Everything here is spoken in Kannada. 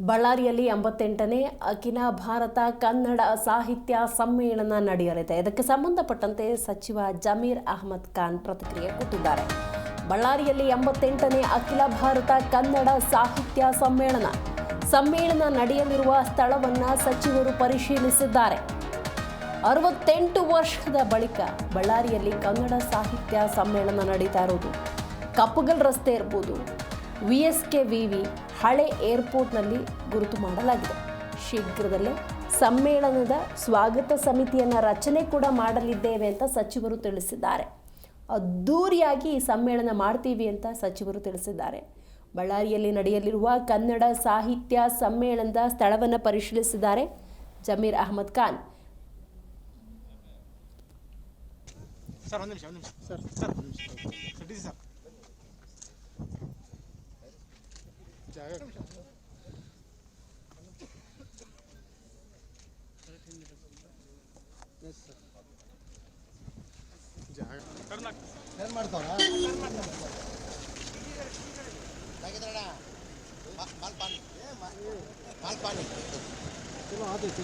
ಬಳ್ಳಾರಿಯಲ್ಲಿ ಎಂಬತ್ತೆಂಟನೇ ಅಖಿಲ ಭಾರತ ಕನ್ನಡ ಸಾಹಿತ್ಯ ಸಮ್ಮೇಳನ ನಡೆಯಲಿದೆ. ಇದಕ್ಕೆ ಸಂಬಂಧಪಟ್ಟಂತೆ ಸಚಿವ ಜಮೀರ್ ಅಹಮದ್ ಖಾನ್ ಪ್ರತಿಕ್ರಿಯೆ ಕೊಟ್ಟಿದ್ದಾರೆ. ಬಳ್ಳಾರಿಯಲ್ಲಿ ಎಂಬತ್ತೆಂಟನೇ ಅಖಿಲ ಭಾರತ ಕನ್ನಡ ಸಾಹಿತ್ಯ ಸಮ್ಮೇಳನ. ಸಮ್ಮೇಳನ ನಡೆಯಲಿರುವ ಸ್ಥಳವನ್ನು ಸಚಿವರು ಪರಿಶೀಲಿಸಿದ್ದಾರೆ. ಅರವತ್ತೆಂಟು ವರ್ಷದ ಬಳಿಕ ಬಳ್ಳಾರಿಯಲ್ಲಿ ಕನ್ನಡ ಸಾಹಿತ್ಯ ಸಮ್ಮೇಳನ ನಡೀತಾ ಇರೋದು ಕಪ್ಪುಗಲ್ ರಸ್ತೆ ಇರ್ಬೋದು V S K V V ಹಳೆ ಏರ್ಪೋರ್ಟ್ನಲ್ಲಿ ಗುರುತು ಮಾಡಲಾಗಿದೆ. ಶೀಘ್ರದಲ್ಲೇ ಸಮ್ಮೇಳನದ ಸ್ವಾಗತ ಸಮಿತಿಯನ್ನು ರಚನೆ ಕೂಡ ಮಾಡಲಿದ್ದೇವೆ ಅಂತ ಸಚಿವರು ತಿಳಿಸಿದ್ದಾರೆ. ಅದ್ಧೂರಿಯಾಗಿ ಈ ಸಮ್ಮೇಳನ ಮಾಡ್ತೀವಿ ಅಂತ ಸಚಿವರು ತಿಳಿಸಿದ್ದಾರೆ. ಬಳ್ಳಾರಿಯಲ್ಲಿ ನಡೆಯಲಿರುವ ಕನ್ನಡ ಸಾಹಿತ್ಯ ಸಮ್ಮೇಳನದ ಸ್ಥಳವನ್ನು ಪರಿಶೀಲಿಸಿದ್ದಾರೆ ಜಮೀರ್ ಅಹಮದ್ ಖಾನ್. ಸರ್ ಒಂದು ನಿಮಿಷ ಒಂದು ನಿಮಿಷ. ಸರ್. ಸರ್. ಒಂದು ನಿಮಿಷ ಸರ್ ಡಿ ಸಿ ಸರ್ ಜಾಗ ಜಾಗ ಏನ್ ಮಾಡ್ತಾವ ಮಾಲ್ಪಾನಿ ಮಾಲ್ಪಾನಿ ಚಲೋ ಆದೈತೆ